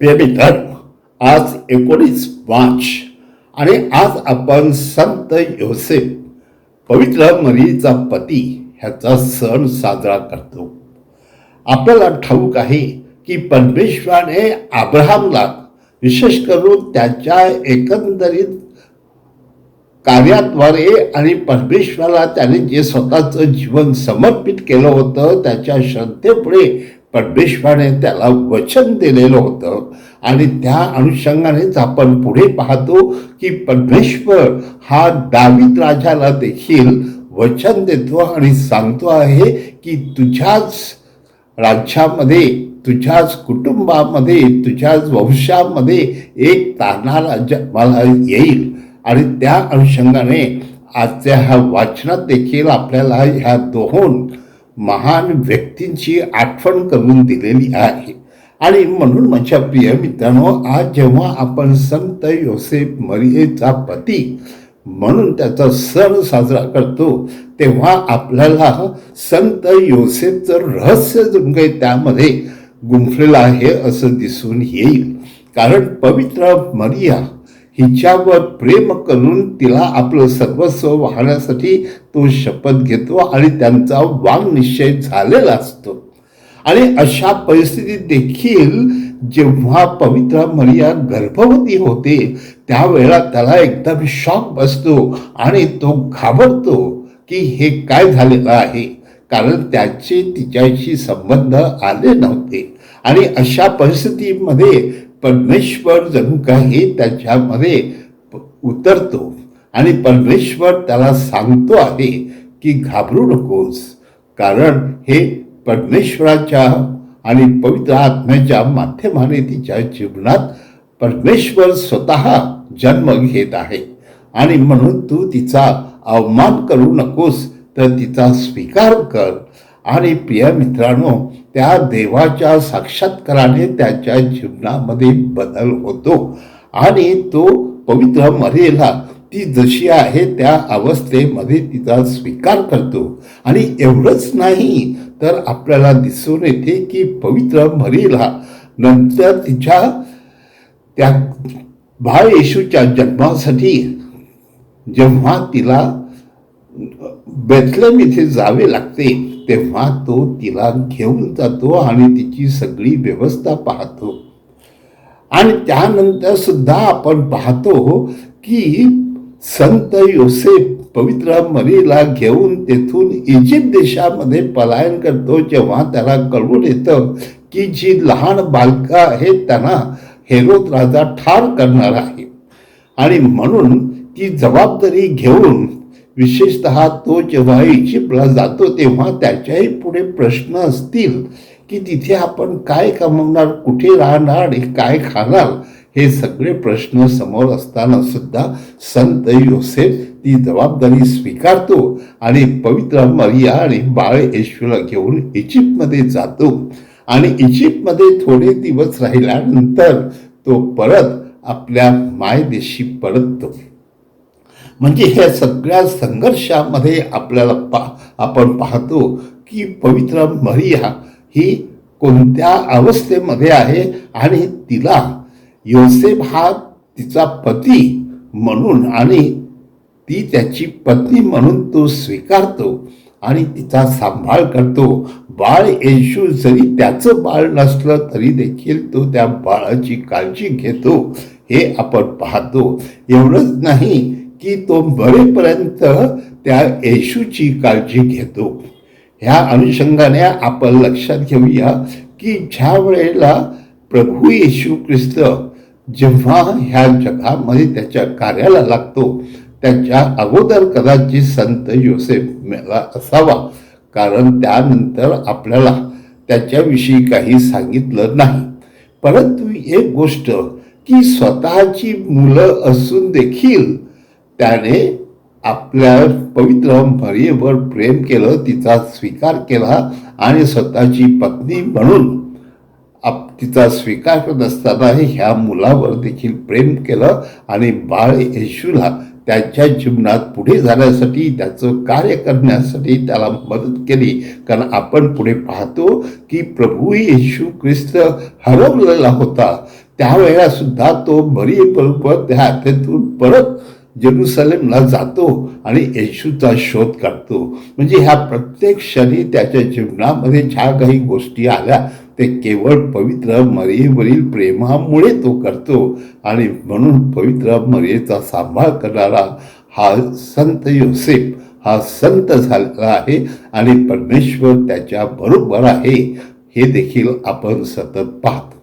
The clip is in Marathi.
प्रिय मित्रांनो आज एकोणीस मार्च आणि आज आपण संत योसेफ पवित्र मरीचा पती ह्याचा सण साजरा करतो. आपल्याला ठाऊक आहे की परमेश्वराने आब्रहामला विशेष करून त्याच्या एकंदरीत कार्याद्वारे आणि परमेश्वराला त्याने जे स्वतःचं जीवन समर्पित केलं होतं त्याच्या श्रद्धेपुढे परमेश्वराने त्याला वचन दिलेलं होतं. आणि त्या अनुषंगानेच आपण पुढे पाहतो की परमेश्वर हा दावीद राजाला देखील वचन देतो आणि सांगतो आहे की तुझ्याच राज्यामध्ये तुझ्याच कुटुंबामध्ये तुझ्याच वंशामध्ये एक तानाला जन्माला येईल. आणि त्या अनुषंगाने आजच्या ह्या वाचनात देखील आपल्याला ह्या दोन महान व्यक्तींची आठवण करून दिलेली आहे. आणि म्हणून माझ्या प्रिय मित्रांनो आज जेव्हा आपण संत योसेफ मरियेचा पती म्हणून त्याचा सण साजरा करतो तेव्हा आपल्याला संत योसेफचं रहस्य जणू काही त्यामध्ये गुंफलेलं आहे असं दिसून येईल. कारण पवित्र मरिया हिच्यावर प्रेम करून तिला आपलं सर्वस्व वाहण्यासाठी तो शपथ घेतो आणि त्यांचा वांग निश्चय झालेला असतो. आणि अशा परिस्थितीत देखील जेव्हा पवित्र मरिया गर्भवती होते त्यावेळेला त्याला एकदम शॉक बसतो आणि तो घाबरतो की हे काय झालेलं आहे. कारण त्याचे तिच्याशी संबंध आले नव्हते. आणि अशा परिस्थितीमध्ये परमेश्वर जणू काही त्याच्यामध्ये उतरतो. आणि परमेश्वर त्याला सांगतो आहे की घाबरू नकोस. कारण हे परमेश्वराच्या आणि पवित्र आत्म्याच्या माध्यमाने तिच्या जीवनात परमेश्वर स्वतः जन्म घेत आहे. आणि म्हणून तू तिचा अवमान करू नकोस तर तिचा स्वीकार कर. आणि प्रिय मित्रांनो त्या देवाच्या साक्षात्काराने त्याच्या जीवनामध्ये बदल होतो. आणि तो पवित्र मरेला ती जशी आहे त्या अवस्थेमध्ये तिचा स्वीकार करतो. आणि एवढंच नाही तर आपल्याला दिसून येते की पवित्र मरीला नंतर तिच्या त्या बाळ येशूच्या जन्मासाठी जेव्हा तिला बेथलेम इथे जावे लागते तेव्हा तो तिला घेऊन जातो आणि तिची सगळी व्यवस्था पाहतो. आणि त्यानंतर सुद्धा आपण पाहतो की संत योसेफ पवित्र मरीला घेऊन तेथून इजिप्त देशामध्ये पलायन करतो. जेव्हा त्याला कळून येतं की जी लहान बालका आहेत त्यांना हेरोद राजा ठार करणार आहे. आणि म्हणून ती जबाबदारी घेऊन विशेषतः तो जेव्हा इजिप्तला जातो तेव्हा त्याच्याही पुढे प्रश्न असतील की तिथे आपण काय कमवणार कुठे राहणार आणि काय खाणार हे सगळे प्रश्न समोर असताना सुद्धा संत योसेफ ती जबाबदारी स्वीकारतो आणि पवित्र मरिया आणि बाळ येशूला घेऊन इजिप्तमध्ये जातो. आणि इजिप्तमध्ये थोडे दिवस राहिल्यानंतर तो परत आपल्या मायदेशी परततो. म्हणजे ह्या सगळ्या संघर्षामध्ये आपल्याला पा आपण पाहतो की पवित्र मरिया ही कोणत्या अवस्थेमध्ये आहे आणि तिला योसेफ हा तिचा पती म्हणून आणि ती त्याची पत्नी म्हणून तो स्वीकारतो आणि तिचा सांभाळ करतो. बाळ येशू जरी त्याचं बाळ नसलं तरी देखील तो त्या बाळाची काळजी घेतो. हे आपण पाहतो. एवढंच नाही की तो बरेपर्यंत त्या येशूची काळजी घेतो. ह्या अनुषंगाने आपण लक्षात घेऊया की ज्या वेळेला प्रभू येशू ख्रिस्त जेव्हा ह्या जगामध्ये त्याच्या कार्याला लागतो त्याच्या अगोदर कदाचित संत योसेफ मेला असावा. कारण त्यानंतर आपल्याला त्याच्याविषयी काही सांगितलं नाही. परंतु एक गोष्ट की स्वतःची मुलं असून देखील त्याने आपल्या पवित्र मरियेवर प्रेम केलं तिचा स्वीकार केला आणि स्वतःची पत्नी म्हणून आप तिचा स्वीकार करत असताना ह्या मुलावर देखील प्रेम केलं आणि बाळ येशूला त्याच्या जीवनात पुढे जाण्यासाठी त्याचं कार्य करण्यासाठी त्याला मदत केली. कारण आपण पुढे पाहतो की प्रभू येशू ख्रिस्त हरवलेला होता. त्यावेळेला सुद्धा तो बरी बरोबर त्या हातातून परत जेरुसलेमला जातो आणि येशूचा शोध काढतो म्हणजे ह्या प्रत्येक क्षणी त्याच्या जीवनामध्ये ज्या काही गोष्टी आल्या ते केवळ पवित्र मरियेवरील प्रेमामुळे तो करतो. आणि म्हणून पवित्र मरियेचा सांभाळ करणारा हा संत योसेफ हा संत झालेला आहे आणि परमेश्वर त्याच्या बरोबर आहे. हे देखील आपण सतत पाहतो.